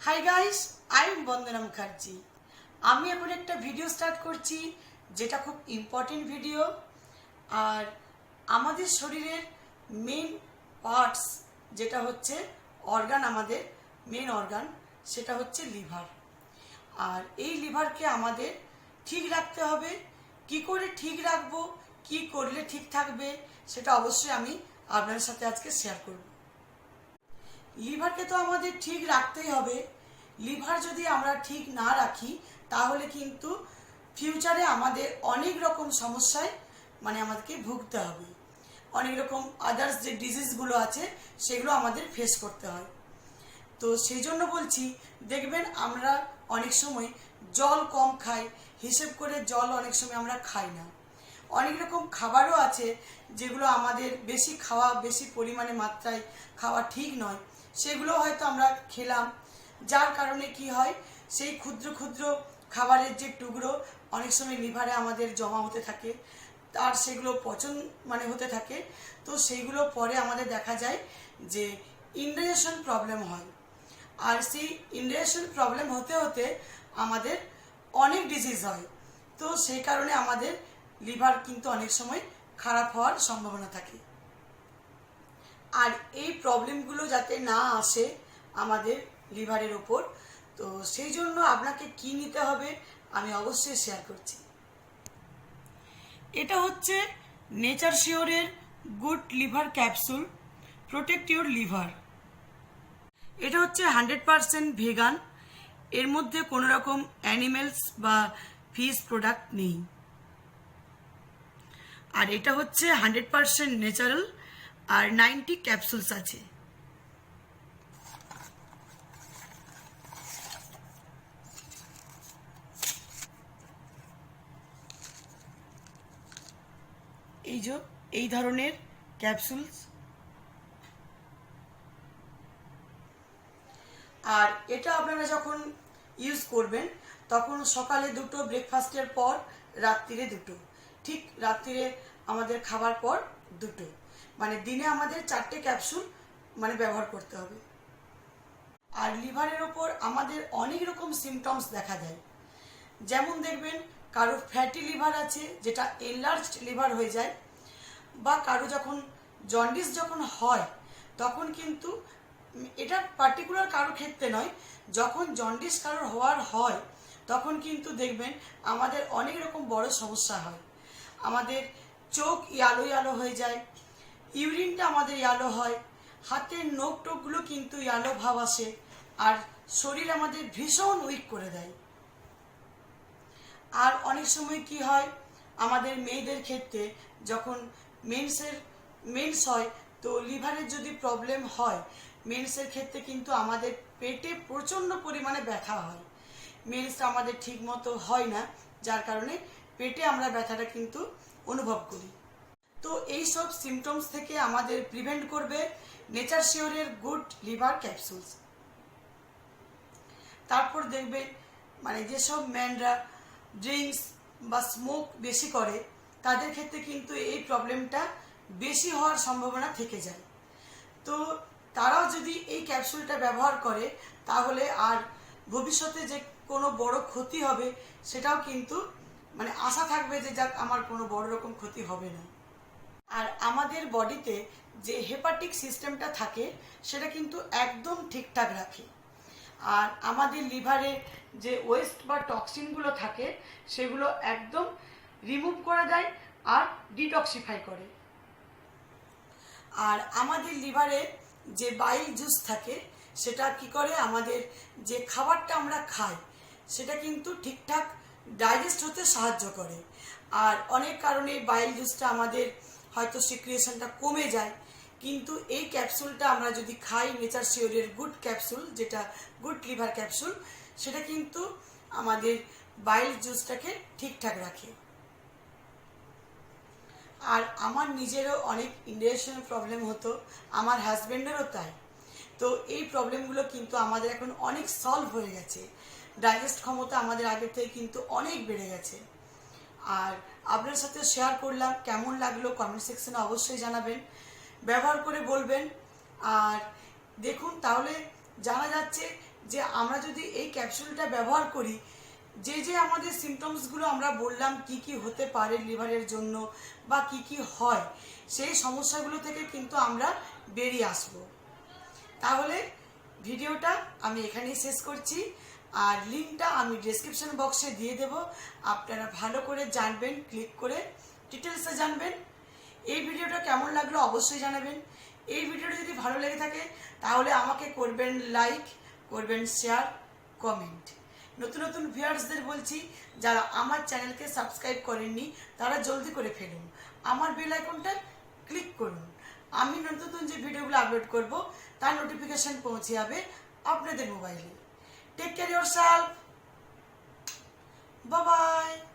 Hi guys I am Bandana Mukherjee আমি এখন একটা ভিডিও স্টার্ট করছি, যেটা খুব ইম্পর্টেন্ট ভিডিও আর আমাদের শরীরের মেন পার্টস যেটা হচ্ছে অর্গান আমাদের মেন অর্গান সেটা হচ্ছে লিভার আর এই লিভারকে আমাদের ঠিক রাখতে হবে। কি করে ঠিক রাখব, কি করলে ঠিক থাকবে, সেটা অবশ্যই আমি আপনাদের সাথে আজকে শেয়ার করব। লিভারকে তো আমাদের ঠিক রাখতেই হবে। লিভার যদি আমরা ঠিক না রাখি, তাহলে কিন্তু ফিউচারে আমাদের অনেক রকম সমস্যায় মানে আমাদেরকে ভুগতে হবে। অনেক রকম আদার্স যে ডিজিজগুলো আছে, সেগুলো আমাদের ফেস করতে হয়। তো সেই জন্য বলছি, দেখবেন আমরা অনেক সময় জল কম খাই, হিসেব করে জল অনেক সময় আমরা খাই না। অনেক রকম খাবারও আছে, যেগুলো আমাদের বেশি খাওয়া, বেশি পরিমাণে মাত্রায় খাওয়া ঠিক নয়। সেগুলো হয়তো আমরা খেলাম। যার কারণে কি হয়, সেই ক্ষুদ্র ক্ষুদ্র খাবারের যে টুকরো অনেক সময় লিভারে আমাদের জমা হতে থাকে, আর সেগুলো পচন মানে হতে থাকে। তো সেইগুলো পরে আমাদের দেখা যায় যে ইন্ডাইজেশন প্রবলেম হয়। আর সেই ইন্ডাইজেশন প্রবলেম হতে হতে আমাদের অনেক ডিজিজ হয়। তো সেই কারণে আমাদের লিভার কিন্তু অনেক সময় খারাপ হওয়ার সম্ভাবনা থাকে। আর এই প্রবলেমগুলো যাতে না আসে আমাদের লিভারের ওপর, তো সেই জন্য আপনাকে কি নিতে হবে আমি অবশ্যই শেয়ার করছি। এটা হচ্ছে nature শিওরের good liver capsule protect your liver এটা হচ্ছে হান্ড্রেড পারসেন্ট ভেগান এর মধ্যে কোনো রকম অ্যানিমেলস বা ফিস প্রোডাক্ট নেই। আর এটা হচ্ছে হান্ড্রেড পারসেন্ট ন্যাচারাল আর নাইনটি ক্যাপসুলস আছে। এই যে, এই ধরনের ক্যাপসুলস। আর এটা আপনারা যখন ইউজ করবেন, তখন সকালে দুটো ব্রেকফাস্টের পর রাত্রিরে দুটো। ঠিক রাত্রিরে আমাদের খাবার পর দুটো। মানে দিনে আমাদের চারটে ক্যাপসুল মানে ব্যবহার করতে হবে। আর লিভারের ওপর আমাদের অনেক রকম সিমটমস দেখা দেয়। যেমন দেখবেন, কারও ফ্যাটি লিভার আছে, যেটা এনলার্জড লিভার হয়ে যায়, বা কারও যখন জন্ডিস যখন হয়, তখন কিন্তু এটা পার্টিকুলার কারও ক্ষেত্রে নয়, যখন জন্ডিস কারোর হওয়ার হয়, তখন কিন্তু দেখবেন আমাদের অনেক রকম বড় সমস্যা হয়। আমাদের চোখ ইয়ালো ইয়ালো হয়ে যায় ইউরিনটা আমাদের ইয়ালো হয়। হাতের নখ টোকগুলো কিন্তু ইয়ালো ভাব আসে আর শরীর আমাদের ভীষণ উইক করে দেয়। আর অনেক সময় কি হয়, আমাদের মেয়েদের ক্ষেত্রে যখন মেন্সের মেন্স হয়, তো লিভারের যদি প্রবলেম হয় মেন্সের ক্ষেত্রে কিন্তু আমাদের পেটে প্রচণ্ড পরিমাণে ব্যথা হয়। মেন্স আমাদের ঠিক মতো হয় না, যার কারণে পেটে আমরা ব্যথাটা কিন্তু অনুভব করি। তো এই সব সিমটমস থেকে আমাদের প্রিভেন্ট করবে নেচার শিওরের গুড লিভার ক্যাপসুলস তারপর দেখবে মানে যেসব ম্যানরা ড্রিঙ্কস বা স্মোক বেশি করে, তাদের ক্ষেত্রে কিন্তু এই প্রবলেমটা বেশি হওয়ার সম্ভাবনা থেকে যায়। তো তারাও যদি এই ক্যাপসুলটা ব্যবহার করে, তাহলে আর ভবিষ্যতে যে কোনো বড় ক্ষতি হবে, সেটাও কিন্তু মানে আশা থাকবে যে যাক, আমার কোনো বড় রকম ক্ষতি হবে না। আর আমাদের বডিতে যে হেপাটিক সিস্টেমটা থাকে, সেটা কিন্তু একদম ঠিকঠাক রাখে। আর আমাদের লিভারে যে ওয়েস্ট বা টক্সিনগুলো থাকে, সেগুলো একদম রিমুভ করে দেয় আর ডিটক্সিফাই করে। আর আমাদের লিভারে যে বাইল জুস থাকে, সেটা কি করে? আমাদের যে খাবারটা আমরা খাই, সেটা কিন্তু ঠিকঠাক ডাইজেস্ট হতে সাহায্য করে। আর অনেক কারণে বাইল জুসটা আমাদের হয়তো সিক্রিয়েশনটা কমে যায়। কিন্তু এই ক্যাপসুলটা আমরা যদি খাই নেচার শিওরের গুড ক্যাপসুল যেটা গুড লিভার ক্যাপসুল সেটা কিন্তু আমাদের বাইল জুসটাকে ঠিকঠাক রাখে। আর আমার নিজেরও অনেক ইন্ডাইজেশনের প্রবলেম হতো, আমার হাজব্যান্ডেরও তাই। তো এই প্রবলেমগুলো কিন্তু আমাদের এখন অনেক সলভ হয়ে গেছে। ডাইজেস্ট ক্ষমতা আমাদের আগের থেকে কিন্তু অনেক বেড়ে গেছে। আর আপনার সাথে শেয়ার করলাম, কেমন লাগল কমেন্ট সেকশনে অবশ্যই জানাবেন। ব্যবহার করে বলবেন। আর দেখুন, তাহলে জানা যাচ্ছে যে আমরা যদি এই ক্যাপসুলটা ব্যবহার করি, যে যে আমাদের সিমটমসগুলো আমরা বললাম, কি কি হতে পারে লিভারের জন্য বা কি কি হয়, সেই সমস্যাগুলো থেকে কিন্তু আমরা বেরিয়ে আসব। তাহলে ভিডিওটা আমি এখানেই শেষ করছি। আর লিঙ্কটা আমি ডেসক্রিপশন বক্সে দিয়ে দেব। আপনারা ভালো করে জানবেন ক্লিক করে ডিটেলসে জানবেন। এই ভিডিওটা কেমন লাগল অবশ্যই জানাবেন। এই ভিডিওটা যদি ভালো লেগে থাকে, তাহলে আমাকে করবেন লাইক করবেন শেয়ার কমেন্ট নতুন নতুন ভিউয়ার্সদের বলছি, যারা আমার চ্যানেলকে সাবস্ক্রাইব করেননি, তারা জলদি করে ফেলুন। আমার বেল আইকনটা ক্লিক করুন। আমি নতুন নতুন যে ভিডিওগুলো আপলোড করব, তার নোটিফিকেশন পৌঁছে যাবে আপনাদের মোবাইলে Take care yourself. Bye bye.